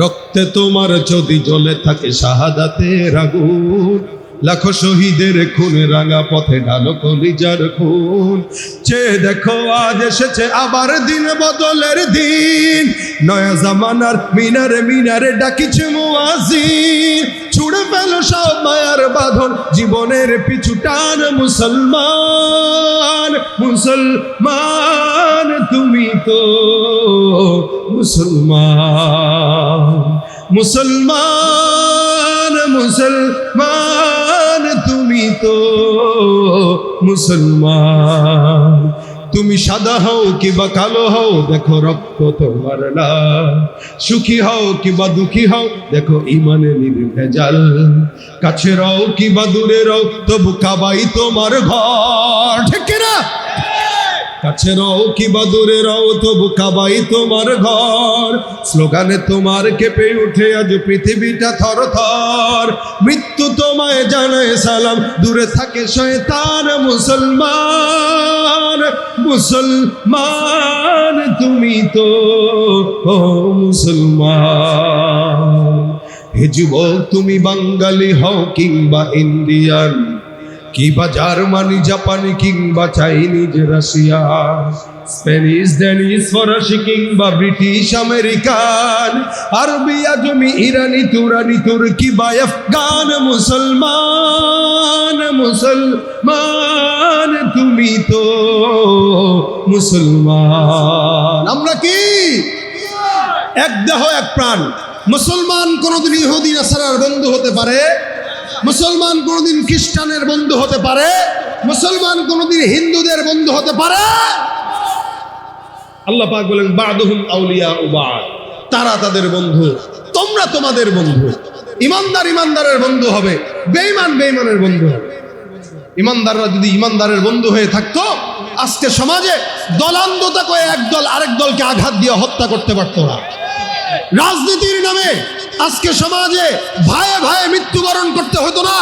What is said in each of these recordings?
রক্তে তোমার যদি জলে থাকে শাহাদাতে রাগুন, লাখো শহীদের খুন রাঙা পথে ঢালো কলিজার খুন। চে দেখো আজ এসেছে আবার দিন বদলের দিন, নয়া জামানার মিনারে মিনারে ডাকিছে মুয়াজিন ছুড়ে ফেলো সব মায়ার বাঁধন, জীবনের পিছু টান মুসলমান মুসলমান তুমি তো মুসলমান মুসলমান মুসলমান তুমি তো মুসলমান। তুমি সাদা হও কিবা কালো হও, দেখো রক্ত তোমার না। সুখী হও কিবা দুঃখী হও, দেখো ইমানে নির্ভেজাল। কাছে রও কিবা দূরে রও, তবু কাবাই তোমার ঘর। কাছে রও কি বা দূরে রও, তবু কাবাই তোমার ঘর। স্লোগানে তোমার কেঁপে উঠে আজ পৃথিবীটা থর থর। মৃত্যু তোমায় জানায় সালাম, দূরে থাকে শয়তান মুসলমান। মুসলমান তুমি তো, ও মুসলমান। হে যুবক, তুমি বাঙালি হও কিংবা ইন্ডিয়ান। কিংবা জার্মানি জাপানি কিংবা চাইনিজ, রাশিয়া, স্প্যানিশ ডেনিস ফরাসি কিংবা ব্রিটিশ, আমেরিকান, আরবি, আজমি, ইরানি, তুরানি, তুর্কি বা আফগান, মুসলমান মুসলমান, তুমি তো মুসলমান। আমরা কি? এক দেহ, এক প্রাণ। মুসলমান কোনোদিন ইহুদি, নাসারার বন্ধু হতে পারে? মুসলমান কোনোদিন খ্রিস্টানের বন্ধু হতে পারে? মুসলমান কোনোদিন হিন্দুদের বন্ধু হতে পারে? আল্লাহ পাক বলেন, বাদহুম আউলিয়া উবাদ তারা তাদের বন্ধু, তোমরা তোমাদের বন্ধু। ইমানদার ইমানদারের বন্ধু হবে, বেঈমান বেঈমানের বন্ধু হবে। ইমানদাররা যদি ইমানদারের বন্ধু হয়ে থাকতো, আজকে সমাজে দলান্ধতা করে এক দল আরেক দলকে আঘাত দিয়ে হত্যা করতে পারতো না। রাজনীতির নামে আজকে সমাজে ভাইয়ে ভাইয়ে মৃত্যুবরণ করতে হতো না।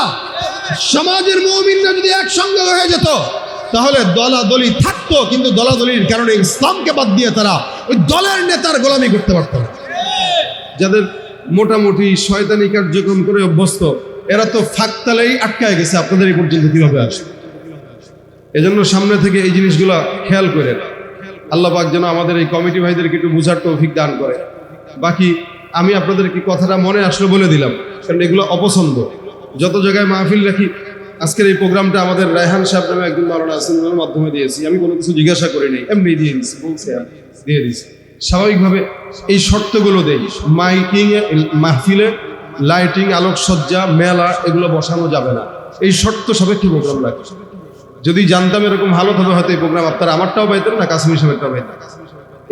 সমাজের মৌমিনরা যদি একসঙ্গে হয়ে যেত, তাহলে দলাদলি থাকতো, কিন্তু দলাদলির কারণে ইসলামকে বাদ দিয়ে তারা ওই দলের নেতার গোলামি করতে পারত না। যাদের মোটামুটি শয়তানি কার্যক্রম করে অভ্যস্ত, এরা তো ফাঁকতালেই আটকায় গেছে। আপনাদের এই পর্যন্ত কীভাবে আসে এজন্য সামনে থেকে এই জিনিসগুলো খেয়াল করে আল্লাহ পাক যেন আমাদের এই কমিটি ভাইদেরকে একটু বুঝার তৌফিক দান করে। বাকি আমি আপনাদের কি কথাটা মনে আসলো বলে দিলাম? কারণ এগুলো অপছন্দ। যত জায়গায় মাহফিল রাখি, আজকের এই প্রোগ্রামটা আমাদের রায়হান সাহেব নামে একজন মারানা আসিনের মাধ্যমে দিয়েছি। আমি কোনো কিছু জিজ্ঞাসা করি নাই, এমনি দিয়ে দিচ্ছি বলছে দিয়ে দিচ্ছি স্বাভাবিকভাবে এই শর্তগুলো দেই মাইকিং মাহফিলে লাইটিং, আলোকসজ্জা, মেলা, এগুলো বসানো যাবে না। এই শর্ত সাপেক্ষে প্রোগ্রাম রাখি। যদি জানতাম এরকম হালত হবে, হয়তো এই প্রোগ্রাম আপনারা আমারটাও পাইতেন না কাশ্মীর সাহেবটাও পাইতেন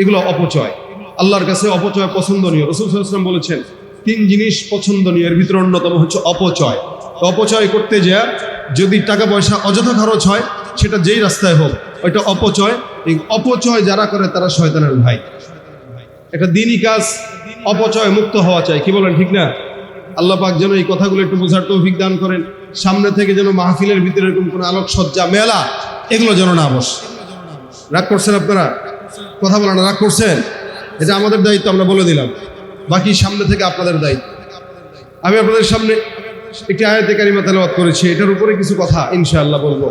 এগুলো অপচয়। আল্লাহর কাছে অপচয় পছন্দনীয়। রসুল সাল্লাম বলেছেন, তিন জিনিস পছন্দনীয়, এর ভিতরে অন্যতম হচ্ছে অপচয়। অপচয় করতে যা যদি টাকা পয়সা অযথা খরচ হয়, সেটা যেই রাস্তায় হোক, ওইটা অপচয়। এই অপচয় যারা করে, তারা শয়তানের ভাই। একটা দিনই কাজ, অপচয় মুক্ত হওয়া চাই। কি বলেন, ঠিক না? আল্লাহ পাক যেন এই কথাগুলো একটু বোঝার তৌফিক দান করেন। সামনে থেকে যেন মাহফিলের ভিতরে এরকম কোনো আলোকসজ্জা, মেলা, এগুলো যেন না বস। রাগ করছেন আপনারা? কথা বলেন রাগ করছেন? এটা আমাদের দায়িত্ব আমরা বলে দিলাম। বাকি সামনে থেকে আপনাদের দায়িত্ব। আমি আপনাদের সামনে একটি আয়াতে কারিমা তেলাওয়াত করেছি। এটার উপরে কিছু কথা ইনশাআল্লাহ বলব।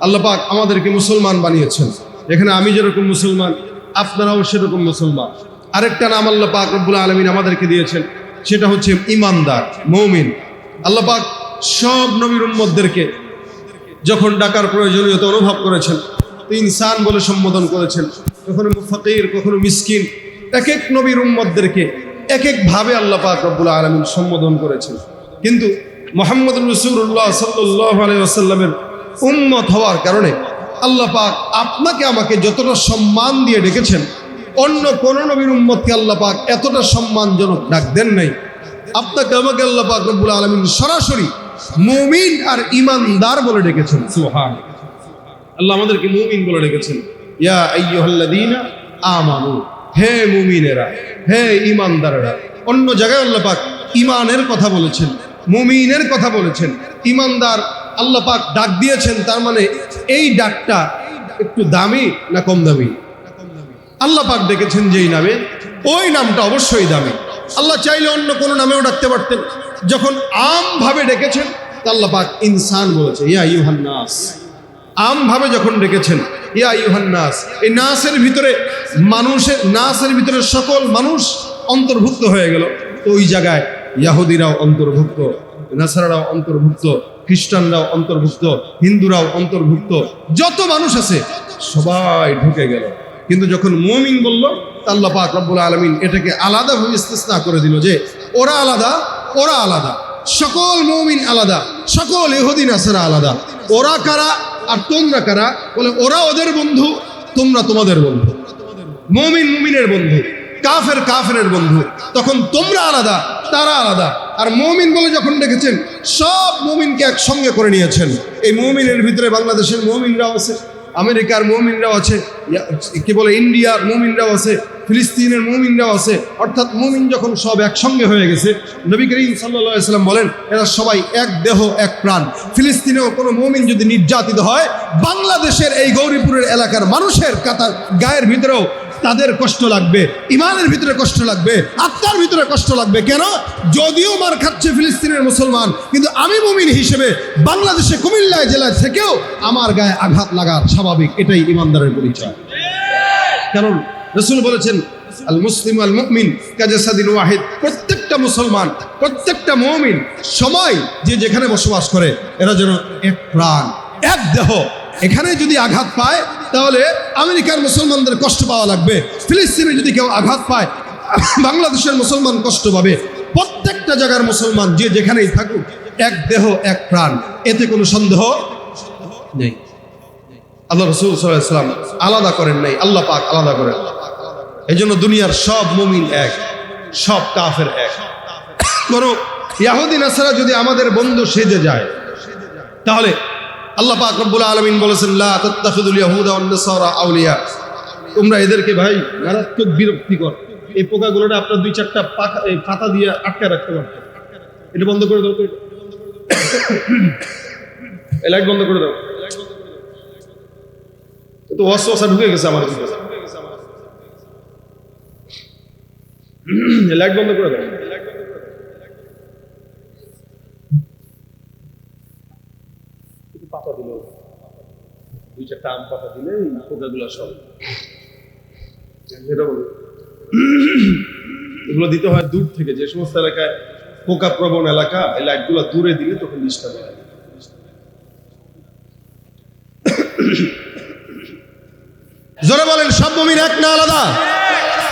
আল্লাহ পাক আমাদেরকে মুসলমান বানিয়েছেন। এখানে আমি যেরকম মুসলমান, আপনারাও সেরকম মুসলমান। আরেকটা নাম আল্লাহ পাক রব্বুল আলমিন আমাদেরকে দিয়েছেন, সেটা হচ্ছে ইমানদার, মৌমিন। আল্লাহ পাক সব নবীর উম্মতদেরকে যখন ডাকার প্রয়োজনীয়তা অনুভব করেছেন ইনসান বলে সম্বোধন করেছেন। কখনো ফকির, কখনো মিসকিন এক এক নবীর উম্মতদেরকে এক একভাবে আল্লাহ পাক রব্বুল আলমিন সম্বোধন করেছেন। কিন্তু মোহাম্মদ রসুল্লাহ সাল্লাহ আলাইসাল্লামের উম্মত হওয়ার কারণে আল্লাহ পাক আপনাকে আমাকে যতটা সম্মান দিয়ে ডেকেছেন, অন্য কোন নবীর উম্মতকে আল্লাহ পাক এতটা সম্মানজনক ডাক দেন নাই। আপনাকে আমাকে আল্লাহ পাক রব্বুল আলামিন সরাসরি মুমিন আর ইমানদার বলে ডেকেছেন। সুবহান আল্লাহ আমাদেরকে মুমিন বলে ডেকেছেন। ইয়া আইয়ুহাল্লাযীনা আমানু। হে মুমিনেরা, হে ইমানদারেরা, অন্য জায়গায় আল্লাহ পাক ইমানের কথা বলেছেন, মুমিনের কথা বলেছেন, ইমানদার আল্লাহ পাক ডাক দিয়েছেন, তার মানে এই ডাকটা একটু দামি না কম দামি? আল্লাহ পাক ডেকেছেন যেই নামে, ওই নামটা অবশ্যই দামি। আল্লাহ চাইলে অন্য কোনো নামেও ডাকতে পারতেন। যখন আমভাবে ডেকেছেন, তা আল্লাহ পাক ইনসান বলেছে ইয়া ইউহান নাস। আমভাবে যখন ডেকেছেন, ইয়া ইউহান নাস, এই নাসের ভিতরে মানুষের, নাসের ভিতরে সকল মানুষ অন্তর্ভুক্ত হয়ে গেল। ওই জায়গায় ইয়াহুদিরাও অন্তর্ভুক্ত, নাসারারাও অন্তর্ভুক্ত, খ্রিস্টানরাও অন্তর্ভুক্ত, হিন্দুরাও অন্তর্ভুক্ত, যত মানুষ আছে সবাই ঢুকে গেল। কিন্তু যখন মুমিন বলল, আল্লাহ পাক রব্বুল আলমিন এটাকে আলাদাভাবে ইস্তেসনা করে দিল যে, ওরা আলাদা ওরা আলাদা, সকল মুমিন আলাদা, সকল ইহুদিন আসারা আলাদা। ওরা কারা? আর তোমরা কারা? বলে, ওরা ওদের বন্ধু, তোমরা তোমাদের বন্ধু। মুমিন মুমিনের বন্ধু, কাফের কাফের বন্ধু। তখন তোমরা আলাদা, তারা আলাদা। আর মুমিন বলে যখন ডেকেছেন, সব মুমিনকে একসঙ্গে করে নিয়েছেন। এই মুমিনের ভিতরে বাংলাদেশের মুমিনরাও আছে, আমেরিকার মুমিনরাও আছে কি বলে, ইন্ডিয়ার মুমিনরাও আছে ফিলিস্তিনের মুমিনরাও আছে। অর্থাৎ মুমিন যখন সব একসঙ্গে হয়ে গেছে, নবী করিম সাল্লা সাল্লাম বলেন, এরা সবাই এক দেহ, এক প্রাণ। ফিলিস্তিনেও কোনো মুমিন যদি নির্যাতিত হয়, বাংলাদেশের এই গৌরীপুরের এলাকার মানুষের কাতার গায়ের ভিতরেও তাদের কষ্ট লাগবে, ইমানের ভিতরে কষ্ট লাগবে, আত্মার ভিতরে কষ্ট লাগবে। কেন? যদিও মার খাচ্ছে ফিলিস্তিনের মুসলমান, কিন্তু আমি মুমিন হিসেবে বাংলাদেশে কুমিল্লায় জেলায় থেকেও আমার গায়ে আঘাত লাগা স্বাভাবিক, এটাই ইমানদারের পরিচয়। কারণ রসুল বলেছেন, আল মুসলিম আল মুমিন কাজাসাদিন ওয়াহিদ। প্রত্যেকটা মুসলমান, প্রত্যেকটা মুমিন সময় যে যেখানে বসবাস করে, এরা যেন এক প্রাণ, এক দেহ। এখানে যদি আঘাত পায়, তাহলে আমেরিকার মুসলমানদের কষ্ট পাওয়া লাগবে। ফিলিস্তিনে যদি কেউ আঘাত পায়, বাংলাদেশের মুসলমান কষ্ট পাবে। প্রত্যেকটা জায়গার মুসলমান যে যেখানেই থাকুক, এক দেহ, এক প্রাণ। এতে কোনো সন্দেহ নেই। আল্লাহ রসুল সাল্লাম আলাদা করেন নাই। আল্লাহ পাক আলাদা করেন। এই জন্য দুনিয়ার সব মুমিন এক, সব কাফের এক। কোনো ইয়াহুদ্দিন আসারা যদি আমাদের বন্ধু সেজে যায়, তাহলে আল্লাহ পাক রব্বুল আলমিন বলেছেন আউলিয়া। তোমরা এদেরকে ভাই, মারাত্মক বিরক্তিকর এই পোকাগুলোটা আপনার দুই চারটা পাখা পাতা দিয়ে আটকে রাখতে পারতেন এটা বন্ধ করে দাও লাইট বন্ধ করে দাও। তো ওয়াসওয়াসা ঢুকে গেছে আমার ভিতরে লাইট বন্ধ করে দাও। পাতা দিল। দুই চারটা আম পাতা দিলে পোকাগুলো সব। বলো। এগুলো দিতে হয় দূর থেকে। যে সমস্ত এলাকায় পোকা প্রবণ এলাকা এই লাইটগুলো দূরে দিলে তখন ডিস্টার্ব হয় জোরে বলেন সব মমিন এক না আলাদা?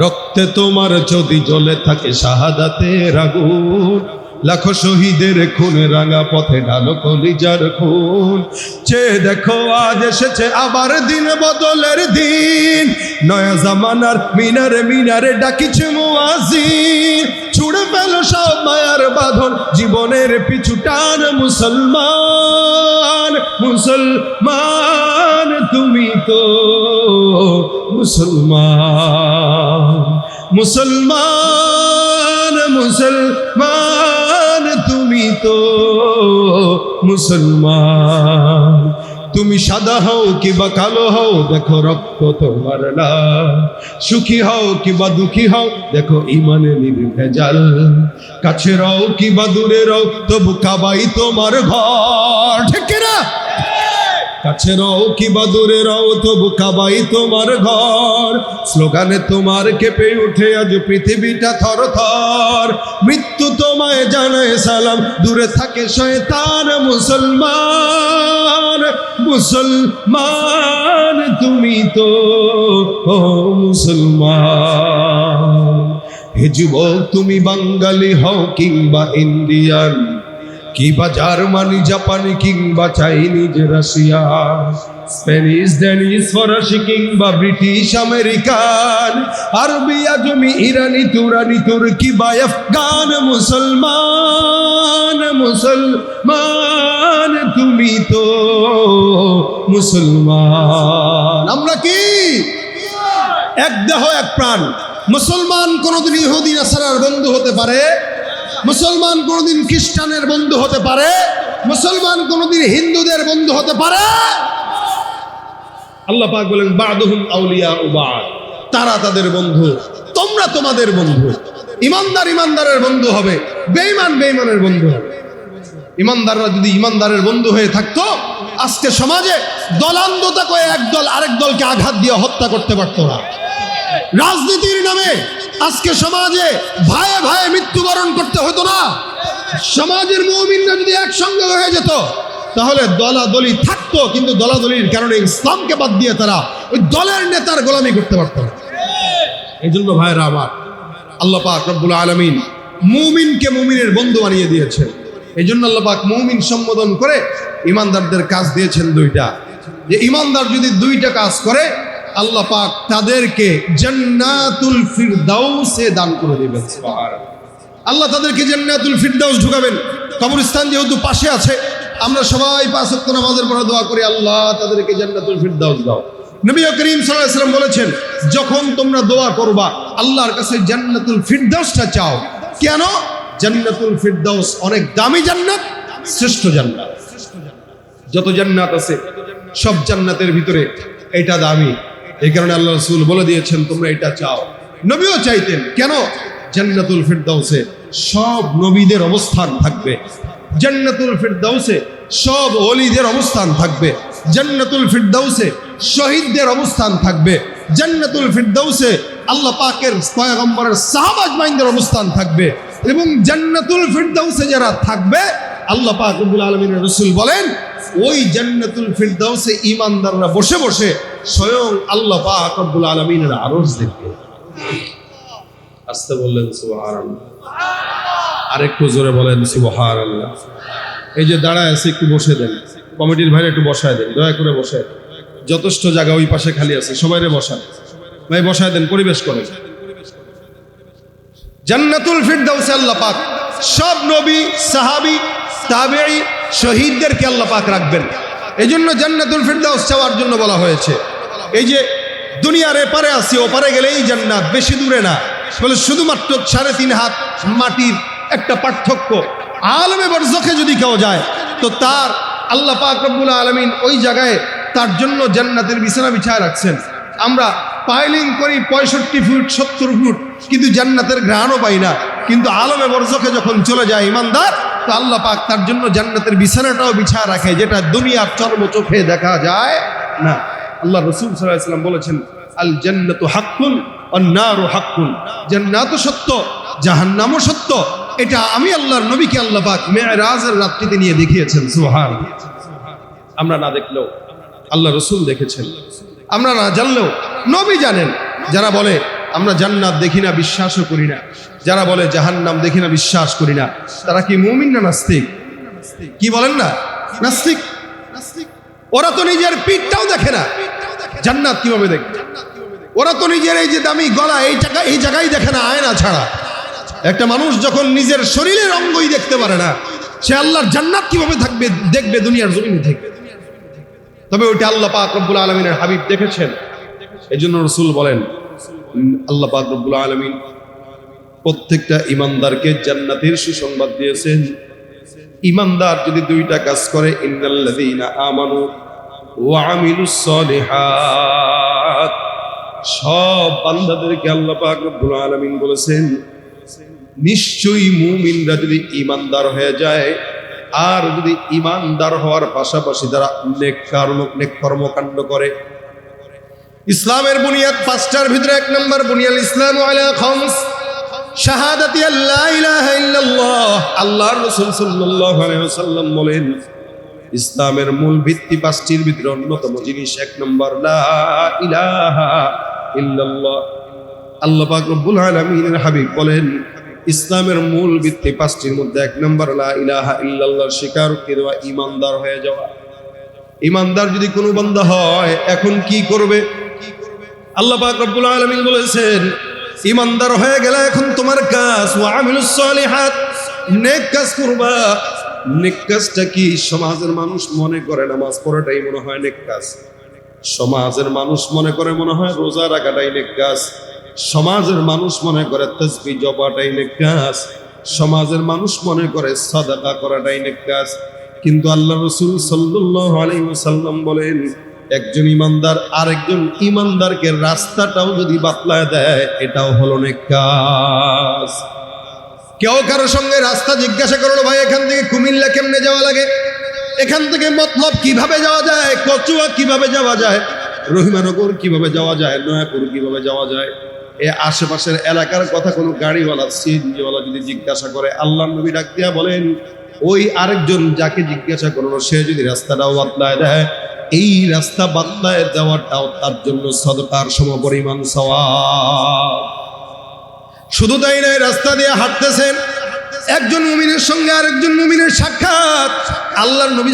রক্তে তোমার যদি জলে থাকে শাহাদাতে রাগুন, লাখো শহীদের খুন রাঙা পথে ঢালো কলিজার খুন। চে দেখো আজ এসেছে আবার দিন বদলের দিন, নয়া জামানার মিনারে মিনারে ডাকিছে মুয়াজিন ছুড়ে ফেল সব মায়ার বাঁধন। জীবনের পিছু টান মুসলমান মুসলমান তুমি তো মুসলমান মুসলমান মুসলমান তুমি তো মুসলমান। তুমি সাদা হও কিবা কালো হও, দেখো রক্ত তোমার সুখী হও কিবা দুঃখী হও, দেখো ইমানে নির্ভেজাল। কাছে রও কিবা দূরে রও, তবু কাবাই তোমার ঘর। ঠিক না কাছে রও কি বা দূরে রও, তবু কাবাই তোমার ঘর। স্লোগানে তোমার কেঁপে উঠে, আজ পৃথিবীটা থর থর। মৃত্যু তোমায় জানায় সালাম, দূরে থাকে শয়তান মুসলমান। মুসলমান তুমি তো, ও মুসলমান। হে যুবক, তুমি বাঙালি হও কিংবা ইন্ডিয়ান। কিংবা জার্মানি জাপানি কিংবা চাইনিজ, রাশিয়া, স্প্যানিশ, ড্যানিশ, ফরাসি কিংবা ব্রিটিশ, আমেরিকান, আরবি, আজমি, ইরানি, তুরানি, তুর্কি বা আফগান, মুসলমান মুসলমান, তুমি তো মুসলমান। আমরা কি? এক দেহ, এক প্রাণ। মুসলমান কোনোদিন ইহুদি, নাসারার বন্ধু হতে পারে? মুসলমান কোনোদিন খ্রিস্টানের বন্ধু হতে পারে? মুসলমান কোনোদিন হিন্দুদের বন্ধু হতে পারে? আল্লাহ পাক বলেন, বাদহুম আউলিয়া উবাদ তারা তাদের বন্ধু, তোমরা তোমাদের বন্ধু। ইমানদার ইমানদারের বন্ধু হবে, বেঈমান বেঈমানের বন্ধু হবে। ইমানদাররা যদি ইমানদারের বন্ধু হয়ে থাকতো, আজকে সমাজে দলান্ধতা করে এক দল আরেক দলকে আঘাত দিয়ে হত্যা করতে পারতো না। রাজনীতির নামে আজকে সমাজে ভাইয়ে ভাইয়ে মৃত্যুবরণ করতে হতো না। সমাজের মৌমিনরা যদি একসঙ্গে হয়ে যেত, তাহলে দলাদলি থাকতো, কিন্তু দলাদলির কারণে ইসলামকে বাদ দিয়ে তারা ওই দলের নেতার গোলামি করতে পারতো না। এই জন্য ভাইরা আমার, আল্লাহ পাক রব্বুল আলমিন মুমিনকে মুমিনের বন্ধু বানিয়ে দিয়েছেন। এই জন্য আল্লাহ পাক মুমিন সম্বোধন করে ইমানদারদের কাজ দিয়েছেন দুইটা। যে ইমানদার যদি দুইটা কাজ করে আল্লাহ পাক তাদেরকে জান্নাতুল ফিরদাউসে দান করে দিবেন। আল্লাহ তাদেরকে জান্নাতুল ফিরদাউস ঢুকাবেন। কবরস্থান যেহেতু পাশে আছে, আমরা সবাই পাঁচ ওয়াক্ত নামাজের পরে দোয়া করি, আল্লাহ তাদেরকে জান্নাতুল ফিরদাউস দাও। নবী করিম সাল্লাল্লাহু আলাইহি বলেছেন, যখন তোমরা দোয়া করবা, আল্লাহর কাছে জান্নাতুল ফিরদাউসটা চাও। কেন? জান্নাতুল ফিরদাউস অনেক দামি জান্নাত, শ্রেষ্ঠ জান্নাত। যত জান্নাত আছে, সব জান্নাতের ভিতরে এটা দামি। এই কারণে আল্লাহ রসুল বলে দিয়েছেন, তোমরা এটা চাও। নবীও চাইতেন, কেন? জান্নাতুল ফিরদাউসে সব নবীদের অবস্থান থাকবে। জান্নাতুল ফিরদাউসে সব ওলিদের অবস্থান থাকবে। জান্নাতুল ফিরদাউসে শহীদদের অবস্থান থাকবে। জান্নাতুল ফিরদাউসে আল্লাহ পাকের পয়গম্বরের সাহাবাজ অবস্থান থাকবে। এবং জান্নাতুল ফিরদাউসে যারা থাকবে আল্লাহ পাক রব্বুল আলমিনের রসুল বলেন, ওই জান্নাতুল ফিরদাউসে ইমানদাররা বসে বসে স্বয়ং আল্লাহ পাক রব্বুল আলমিনের আরজ দেখবে। আসতে বললেন, সুবহানাল্লাহ। আরেকটু জোরে বলেন, সুবহানাল্লাহ। এই যে দাঁড়ায় আছে, একটু বসে দেন। কমিটির ভাইরা একটু বসায় দেন, দয়া করে বসায় যথেষ্ট জায়গা ওই পাশে খালি আছে সবাইরে বসান। ভাই, বসায় দেন, পরিবেশ করে জান্নাতুল ফিরদাউসে আল্লাহ পাক সব নবী, সাহাবী তাবেঈ শহীদদেরকে আল্লাহ পাক রাখবেন। এই জন্য জান্নাতুল ফিরদাউস চাওয়ার জন্য বলা হয়েছে। এই যে দুনিয়ার এপারে আসি ওপারে গেলেই জান্নাত, বেশি দূরে না। বলে শুধুমাত্র সাড়ে তিন হাত মাটির একটা পার্থক্য। আলমে বরজখে যদি কেউ যায়, তো তার আল্লাহ পাক রব্বুল আলমিন ওই জায়গায় তার জন্য জান্নাতের বিছানা বিছায় রাখছেন। আমরা পাইলিং করি পঁয়ষট্টি ফুট, সত্তর ফুট, কিন্তু জান্নাতের ঘ্রাণও পাই না। কিন্তু আলমে বরজখে যখন চলে যায়, ইমানদার তো আল্লাহ পাক তার জন্য জান্নাতের বিছানাটাও বিছা রাখে, যেটা দুনিয়ার চর্ম চোখে দেখা যায় না। আল্লাহ রসুল সাল্লাম বলেছেন, আল জান্নাতু হাক্কুন অন্যারও হাক্কুন। জান্নাত সত্য, জাহান্নামও সত্য। এটা আমি আল্লাহর নবীকে আল্লাহ পাক মেয়েরাজের রাত্রিতে নিয়ে দেখিয়েছেন সুহান আমরা না দেখলেও আল্লাহ রসুল দেখেছেন। আমরা না জানলেও নবী জানেন। যারা বলে, আমরা জান্নাত দেখি না, বিশ্বাসও করি না। যারা বলে জাহান নাম দেখি না, বিশ্বাস করি না, তারা কি মুমিন না নাস্তিক? কি বলেন না? নাস্তিক? ওরা তো নিজের পিঠটাও দেখে না। জান্নাত কীভাবে দেখবে? ওরা তো নিজের এই যে দামি গলা, এই জায়গা, এই জায়গায় দেখে না, আয়না ছাড়া। একটা মানুষ যখন নিজের শরীরের অঙ্গই দেখতে পারে না, সে আল্লাহর জান্নাত কীভাবে থাকবে, দেখবে, দুনিয়ার জমিনে থেকে। তবে ওইটা আল্লাহ পাক রব্বুল আলমিনের হাবিব দেখেছেন। এই জন্য রসুল বলেন আল্লাহ পাক রব্বুল আলমিন প্রত্যেকটা ইমানদারকে জান্নাতের সুসংবাদ দিয়েছেন। ইমানদার যদি দুইটা কাজ করে, ইন্নাল্লাযীনা আমানু সব বান্দাদেরকে আল্লাহ পাক বলেছেন, নিশ্চয়ই মুমিনরা যদি ইমানদার হয়ে যায়, আর যদি ইমানদার হওয়ার পাশাপাশি তারা নেক কর্ম নেক কর্মকাণ্ড করে। ইসলামের বুনিয়াদ পাঁচটার ভিতরে এক নম্বর, বুনিয়াল ইসলাম আলা খমস। শাহাদাতি আল্লাহ ইলাহা ইল্লাল্লাহ। আল্লাহর রাসূল সাল্লাল্লাহু আলাইহি ওয়াসাল্লাম বলেন, ইসলামের মূল ভিত্তি পাঁচটির ভিতরে অন্যতম জিনিস এক নম্বর, লা ইলাহা ইল্লাল্লাহ। আল্লাহ পাক রব্বুল আলামিনের হাবিব বলেন, ইসলামের মূল ভিত্তি পাঁচটির মধ্যে এক নম্বর, লা ইলাহা ইল্লাল্লাহ স্বীকারোক্তি দেওয়া ইমানদার হয়ে যাওয়া। ইমানদার যদি কোনো বান্দা হয়, এখন কি করবে? আল্লাহ পাক রব্বুল আলামিন বলেছেন ইমানদার হয়ে গেলে এখন তোমার কাজ। সালিহাত। নেক কাজ করবা। নেক কাজটা কি? সমাজের মানুষ মনে করে নামাজ পড়াটাই মনে হয় নেক কাজ। সমাজের মানুষ মনে করে মনে হয় রোজা রাখাটাই নেক কাজ। সমাজের মানুষ মনে করে তসবি জপাটাই নেক কাজ। সমাজের মানুষ মনে করে সাদাকা করাটাই নেক কাজ। কিন্তু আল্লাহ রসুল সাল্লাল্লাহু আলাইহি ওয়াসাল্লাম বলেন একজন ইমানদার আরেকজন ইমানদারকে রাস্তাটাও যদি বাতলায় দেয়, এটাও হলো নেক কাজ কেউ কারোর সঙ্গে রাস্তা জিজ্ঞাসা করল, ভাই, এখান থেকে কুমিল্লা কেমনে যাওয়া লাগে? এখান থেকে মতলব কীভাবে যাওয়া যায়? কচুয়া কীভাবে যাওয়া যায়? রহিমানগর কীভাবে যাওয়া যায়? নয়াপুর কীভাবে যাওয়া যায়? এ আশেপাশের এলাকার কথা কোনো গাড়িওয়ালা, সিএনজিওয়ালা যদি জিজ্ঞাসা করে আল্লাহ নবী ডাক দিয়া বলেন, ওই আরেকজন যাকে জিজ্ঞাসা করল, সে যদি রাস্তাটাও বাতলায় দেয় এই রাস্তা বাতলায় দেওয়াটাও তার জন্য সদকার সমপরিমাণ সওয়াব। শুধু তাই নয়, রাস্তা দিয়ে হাঁটতেছেন। একজন মুমিনের সঙ্গে আরেকজন মুমিনের সাক্ষাৎ। আল্লাহর নবী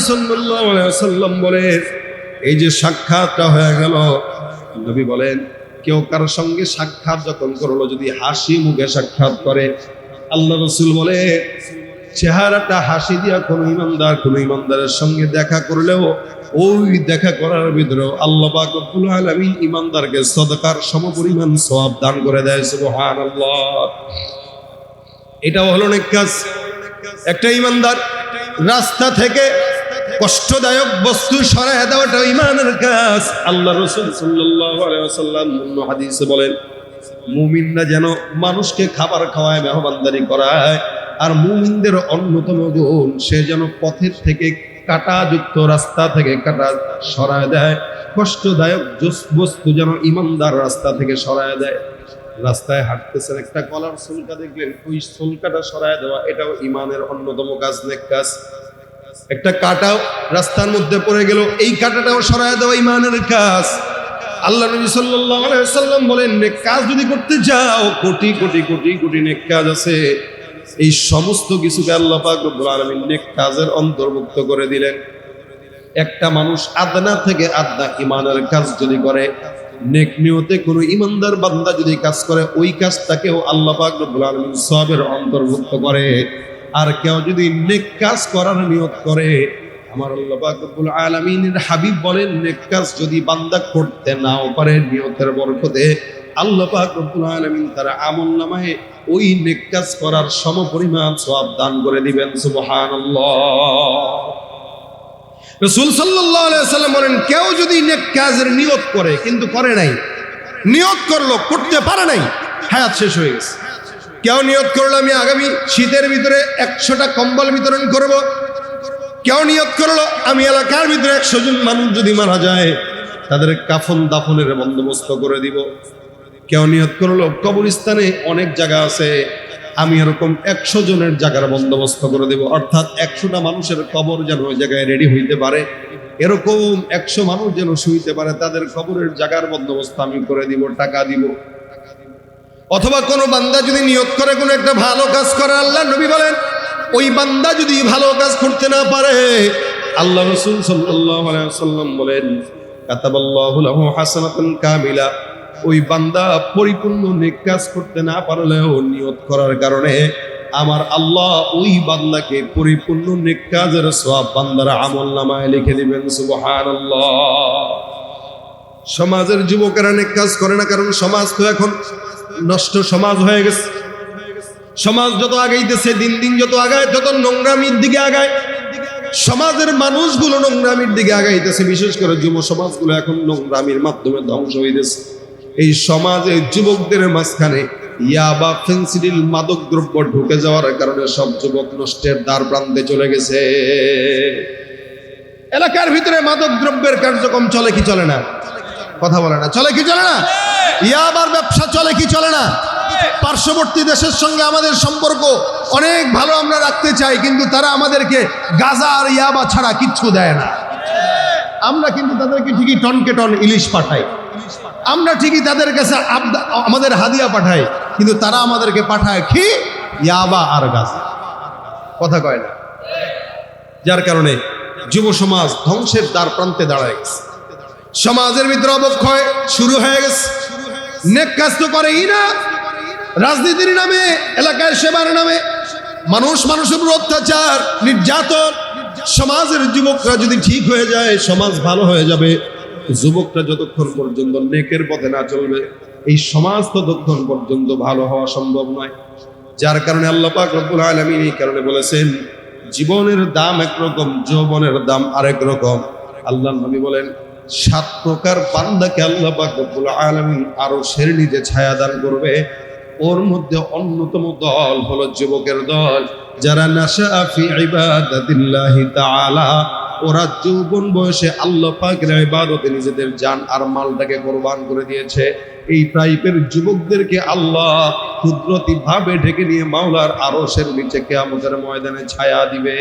ওয়াসাল্লাম বলে এই যে সাক্ষাৎটা হয়ে গেল। নবী বলেন, কেউ কারোর সঙ্গে সাক্ষাৎ যখন করল, যদি হাসি মুখে সাক্ষাৎ করে? আল্লাহ রসুল বলে চেহারাটা হাসি দিয়া কোনো ইমানদার কোনো ইমানদারের সঙ্গে দেখা করলেও ওই দেখা করার ভিতরে আল্লাহ রব্বুল আলামিন ইমানদারকে সদকার সমপরিমাণ সওয়াব দান করে দেয়, সুবহানাল্লাহ। এটাও হলো কাজ। একটা ইমানদার রাস্তা থেকে কষ্টদায়ক বস্তু সরায় দেওয়াটা ইমানের কাজ। আল্লাহ রসুল অন্য হাদিসে বলেন, মুমিনরা যেন মানুষকে খাবার খাওয়ায়, মেহমানদারি করায়, আর মুমিনদের অন্যতম গুণ সে যেন পথের থেকে কাটাযুক্ত রাস্তা থেকে কাটা সরায় দেয়। কষ্টদায়ক বস্তু যেন ইমানদার রাস্তা থেকে সরায় দেয়। রাস্তায় হাঁটতেছেন একটা কলার সুলকা দেখলেন, ওই সুলকাটা সরায় দেওয়া, এটাও ইমানের অন্যতম কাজ, নেক কাজ। একটা কাটাও রাস্তার মধ্যে পড়ে গেল, এই কাটাটাও সরায় দেওয়া ইমানের কাজ। আল্লাহ নবী ওয়াসাল্লাম বলেন, নেক কাজ যদি করতে যাও, কোটি কোটি কোটি কোটি নেক কাজ আছে। এই সমস্ত কিছুকে আল্লাহ পাক রব্বুল আলামিন নেক কাজের অন্তর্ভুক্ত করে দিলেন। একটা মানুষ আদনা থেকে আদনা ইমানের কাজ যদি করে, নেক নিয়তে কোনো ইমানদার বান্দা যদি কাজ করে, ওই কাজটাকেও আল্লাহ পাক রব্বুল আলামিন সবের অন্তর্ভুক্ত করে। আর কেউ যদি নেক কাজ করার নিয়ত করে, আমার আল্লাহ পাক রব্বুল আলামিনের হাবিব বলেন, নেক কাজ যদি বান্দা করতে নাও পারে, নিয়তের বরকতে আল্লাহ তার আমল নামায় ওই নেক কাজ করার সমপরিমাণ সওয়াব দান করে দিবেন বলেন, কেউ যদি নেক কাজের করে, কিন্তু করে নাই, নিয়ত করল, করতে পারে নাই, হায়াত শেষ হয়ে গেছে। কেউ নিয়ত করল, আমি আগামী শীতের ভিতরে একশোটা কম্বল বিতরণ করব। কেউ নিয়ত করল, আমি এলাকার ভিতরে একশো জন মানুষ যদি মারা যায়, তাদের কাফন দাফনের বন্দোবস্ত করে দিব। কেউ নিয়ত করল। কবরস্থানে অনেক জায়গা আছে। আমি এরকম একশো জনের জায়গার বন্দোবস্ত করে দেব। অর্থাৎ একশোটা মানুষের কবর যেন ওই জায়গায় রেডি হইতে পারে। এরকম একশো মানুষ যেন শুইতে পারে, তাদের কবরের জায়গার বন্দোবস্ত আমি করে দিব, টাকা দিব। অথবা কোনো বান্দা যদি নিয়োগ করে কোনো একটা ভালো কাজ করে আল্লাহ নবী বলেন, ওই বান্দা যদি ভালো কাজ করতে না পারে, আল্লাহ রসুল ওয়াসাল্লাম বলেন, কাতাবাল্লাহু লাহু হাসানাতান কামিলা। ওই বান্দা পরিপূর্ণ নেক কাজ করতে না পারলেও নিয়ত করার কারণে আমার আল্লাহ ওই বান্দাকে পরিপূর্ণ নেক কাজের সওয়াব বান্দার আমল নামায় লিখে দিবেন, সুবহানাল্লাহ। সমাজের যুবকেরা নেক কাজ করে না, কারণ সমাজ তো এখন নষ্ট সমাজ হয়ে গেছে। সমাজ যত আগাইতেছে, দিন দিন যত আগায় তত নোংরামির দিকে আগায়, সমাজের মানুষগুলো নোংরামির দিকে আগাইতেছে। বিশেষ করে যুব সমাজগুলো এখন নোংরামির মাধ্যমে ধ্বংস হইতেছে। এই সমাজে যুবকদের মাঝখানে ইয়াবা ফেন্সিডিল মাদক দ্রব্য ঢুকে যাওয়ার কারণে সব যুবক নষ্টের দ্বার প্রান্তে চলে গেছে। এলাকার ভিতরে মাদক দ্রব্যের কার্যক্রম চলে কি চলে না? কথা বলে না। চলে কি চলে না? ইয়াবার ব্যবসা চলে কি চলে না? পার্শ্ববর্তী দেশের সঙ্গে আমাদের সম্পর্ক অনেক ভালো আমরা রাখতে চাই, কিন্তু তারা আমাদেরকে গাজা আর ইয়াবা ছাড়া কিচ্ছু দেয় না। আমরা কিন্তু তাদেরকে ঠিকই টনকে টন ইলিশ পাঠাই। আমরা ঠিকই তাদের কাছে আমাদের হাদিয়া পাঠাই, কিন্তু তারা আমাদেরকে পাঠায় কি? ইয়াবা আর গাজা কথা কয় না। যার কারণে যুব সমাজ ধ্বংসের দ্বার প্রান্তে দাঁড়ায় গেছে। সমাজের ভিতরে অবক্ষয় শুরু হয়ে গেছে। নেক কাজ তো করেই না রাজনীতির নামে, এলাকায় সেবার নামে। মানুষ মানুষের উপর অত্যাচার, নির্যাতন। সমাজের যুবকরা যদি ঠিক হয়ে যায়, সমাজ ভালো হয়ে যাবে। যুবকরা যতক্ষণ পর্যন্ত নেকের পথে না চলবে, এই সমাজ ততক্ষণ পর্যন্ত ভালো হওয়া সম্ভব নয়। যার কারণে আল্লাহ পাক রব্বুল আলামিন এই কারণে বলেছেন, জীবনের দাম একরকম যৌবনের দাম আরেক রকম। আল্লাহ নবী বলেন, সাত প্রকার বান্দাকে আল্লাহ পাক রব্বুল আলামিন আরও সের নিজে ছায়া দান করবে। ওর মধ্যে অন্যতম দল হলো যুবকের দল, যারা নাশা ফি ইবাদাতিল্লাহি তাআলা ওরা যৌবন বয়সে আল্লাহ পাকের ইবাদতে নিজেদের যান আর মালটাকে কোরবান করে দিয়েছে। এই টাইপের যুবকদেরকে আল্লাহ কুদরতি ভাবে ঢেকে নিয়ে মাওলার আরশের নিচে কেয়ামতের ময়দানে ছায়া দিবে।